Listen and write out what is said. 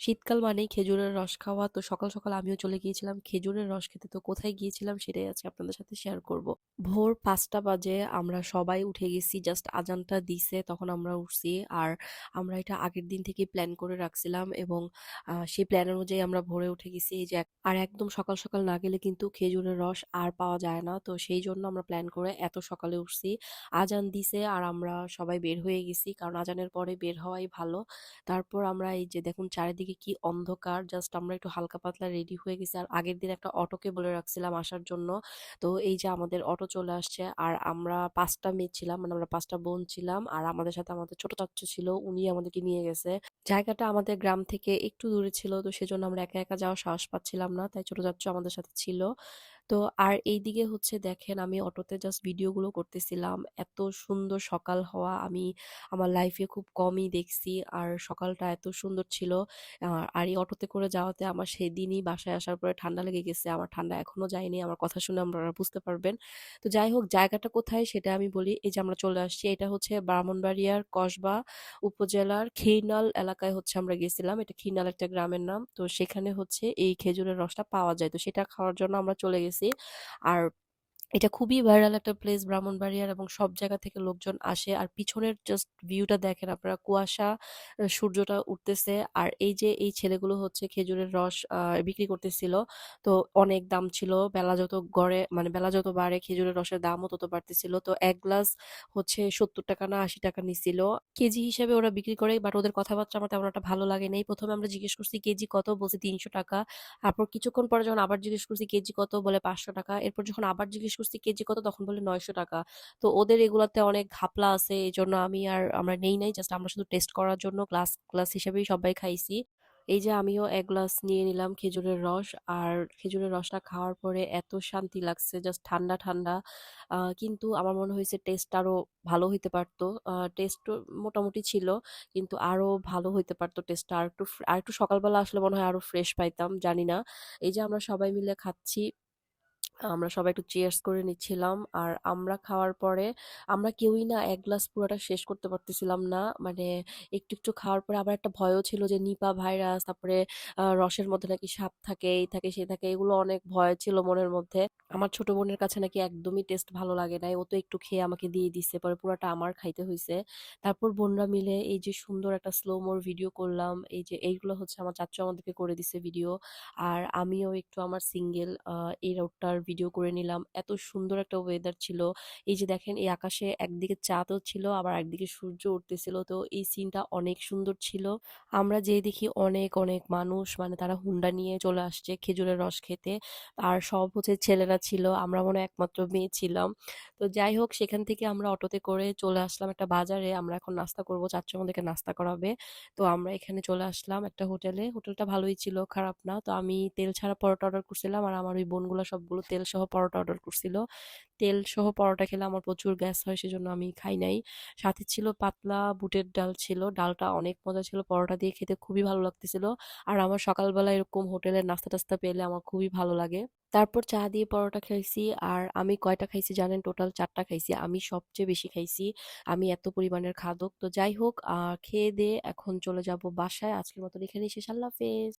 শীতকাল মানেই খেজুরের রস খাওয়া। তো সকাল, সকাল আমিও চলে গিয়েছিলাম খেজুরের রস খেতে। তো কোথায় গিয়েছিলাম সেটাই আজকে আপনাদের সাথে শেয়ার করব। ভোর ৫ঃ০০ বাজে আমরা সবাই উঠে গেছি। জাস্ট আজানটা দিছে তখন আমরা উঠছি। আর আমরা এটা আগের দিন থেকে প্ল্যান করে রাখছিলাম এবং সেই প্ল্যান অনুযায়ী আমরা ভোরে উঠে গেছি। যে আর একদম সকাল, সকাল না গেলে কিন্তু খেজুরের রস আর পাওয়া যায় না। তো সেই জন্য আমরা প্ল্যান করে এত সকালে উঠছি। আজান দিছে আর আমরা সবাই বের হয়ে গেছি। কারণ আজানের পরে বের হওয়াই ভালো। তারপর আমরা এই যে দেখুন চারিদিকে কি অন্ধকার। জাস্ট আমরা একটু হালকা পাতলা রেডি হয়ে গেছি। আর আগের দিন একটা অটোকে বলে রাখছিলাম আসার জন্য। তো এই যে আমাদের অটো চলে আসছে। আর আমরা ৫ টা মেয়ে ছিলাম। মানে আমরা পাঁচটা বোন ছিলাম। আর আমাদের সাথে আমাদের ছোট চাচ্চু ছিল। উনি আমাদেরকে নিয়ে গেছে। জায়গাটা আমাদের গ্রাম থেকে একটু দূরে ছিল। তো সেজন্য আমরা একা, একা যাওয়ার সাহস পাচ্ছিলাম না। তাই ছোট চাচ্চু আমাদের সাথে ছিল। তো আর এইদিকে হচ্ছে দেখেন আমি অটোতে জাস্ট ভিডিওগুলো করতেছিলাম। এত সুন্দর সকাল হওয়া আমি আমার লাইফে খুব কমই দেখছি। আর সকালটা এত সুন্দর ছিল। আর এই অটোতে করে যাওয়াতে আমার সেদিনই বাসায় আসার পরে ঠান্ডা লেগে গেছে। আমার ঠান্ডা এখনও যায়নি। আমার কথা শুনে আপনারা বুঝতে পারবেন। তো যাই হোক, জায়গাটা কোথায় সেটা আমি বলি। এই যে আমরা চলে আসছি। এটা হচ্ছে ব্রাহ্মণবাড়িয়ার কসবা উপজেলার খিরনাল এলাকায় হচ্ছে আমরা গেছিলাম। এটা খিরনাল একটা গ্রামের নাম। তো সেখানে হচ্ছে এই খেজুরের রসটা পাওয়া যায়। তো সেটা খাওয়ার জন্য আমরা চলে গেছি। আর এটা খুবই ভাইরাল একটা প্লেস ব্রাহ্মণবাড়িয়ার এবং সব জায়গা থেকে লোকজন আসে। আর পিছনের জাস্ট ভিউটা দেখেন আপনারা কুয়াশা, সূর্যটা উঠতেছে। আর এই যে এই ছেলেগুলো হচ্ছে খেজুরের রস বিক্রি করতেছিল। তো অনেক দাম ছিল। বেলা যত গড়ে মানে বেলা যত বাড়ে খেজুরের রসের দামও তত বাড়তেছিল। তো ১ গ্লাস হচ্ছে ৳৭০ না ৳৮০ নিছিল। কেজি হিসেবে ওরা বিক্রি করে বাট ওদের কথাবার্তা আমার তেমন একটা ভালো লাগে নাই। ১ম এ আমরা জিজ্ঞেস করছি কেজি কত? বলছে ৳৩০০ তারপর কিছুক্ষণ পরে যখন আবার জিজ্ঞেস করছি কেজি কত? বলে ৳৫০০ এরপর যখন আবার জিজ্ঞেস করছি কেজি কত? তখন বলে ৳৯০০ তো ওদের এগুলাতে অনেক ঘাপলা আছে। এই জন্য আমি আর আমরা নেই নাই। জাস্ট আমরা শুধু টেস্ট করার জন্য গ্লাস, গ্লাস হিসেবেই সবাই খাইছি। এই যে আমিও এক গ্লাস নিয়ে নিলাম খেজুরের রস। আর খেজুরের রসটা খাওয়ার পরে এত শান্তি লাগছে জাস্ট ঠান্ডা, ঠান্ডা। কিন্তু আমার মনে হয়েছে টেস্ট আরও ভালো হইতে পারতো টেস্ট মোটামুটি ছিল। কিন্তু আরও ভালো হইতে পারতো টেস্টটা আরেকটু ফ্রে আরেকটু সকালবেলা আসলে মনে হয় আরও ফ্রেশ পাইতাম, জানি না। এই যে আমরা সবাই মিলে খাচ্ছি। আমরা সবাই একটু চেয়ার্স করে নিচ্ছিলাম। আর আমরা খাওয়ার পরে আমরা কেউই না এক গ্লাস পুরোটা শেষ করতে পারতেছিলাম না। মানে একটু, একটু খাওয়ার পরে আবার একটা ভয়ও ছিল যে নিপা ভাইরাস, তারপরে রসের মধ্যে নাকি সাপ থাকে, এই থাকে, সে থাকে। এগুলো অনেক ভয় ছিল মনের মধ্যে। আমার ছোট বোনের কাছে নাকি একদমই টেস্ট ভালো লাগে নাই। ও তো একটু খেয়ে আমাকে দিয়ে দিছে। পরে পুরাটা আমার খাইতে হয়েছে তারপর বোনরা মিলে এই যে সুন্দর একটা স্লো মোর ভিডিও করলাম। এই যে এইগুলো হচ্ছে আমার চাচ্চু আমাদেরকে করে দিছে ভিডিও। আর আমিও একটু আমার সিঙ্গেল এই রোডটার ভিডিও করে নিলাম। এত সুন্দর একটা ওয়েদার ছিল। এই যে দেখেন এই আকাশে একদিকে চাঁদও ছিল আবার একদিকে সূর্য উঠতেছিল। তো এই সিনটা অনেক সুন্দর ছিল। আমরা যেয়ে দেখি অনেক, অনেক মানুষ মানে তারা হুন্ডা নিয়ে চলে আসছে খেজুরের রস খেতে। আর সব হচ্ছে ছেলেরা ছিল। আমরা মনে একমাত্র মেয়ে ছিলাম। তো যাই হোক সেখান থেকে আমরা অটোতে করে চলে আসলাম একটা বাজারে। আমরা এখন নাস্তা করব চাচ্চু আমাদেরকে নাস্তা করাবে। তো আমরা এখানে চলে আসলাম একটা হোটেলে। হোটেলটা ভালোই ছিল, খারাপ না। তো আমি তেল ছাড়া পরোটা অর্ডার করছিলাম। আর আমার ওই বোনগুলা সবগুলো তেল সহ পরোটা অর্ডার করছিল। তেল সহ পরোটা খেলে আমার প্রচুর গ্যাস হয় সেজন্য আমি খাই নাই। সাথে ছিল পাতলা বুটের ডাল ছিল। ডালটা অনেক মজা ছিল। পরোটা দিয়ে খেতে খুবই ভালো লাগতেছিল। আর আমার সকালবেলা এরকম হোটেলের নাস্তা-টাস্তা পেলে আমার খুবই ভালো লাগে। তারপর চা দিয়ে পরোটা খাইছি। আর আমি কয়টা খাইছি জানেন? টোটাল চারটা খাইছি। আমি সবচেয়ে বেশি খাইছি। আমি এত পরিমাণের খাদক। তো যাই হোক খেয়ে দিয়ে এখন চলে যাব বাসায়। আজকের মতো এখানেই শেষ। আল্লাহ হাফেজ।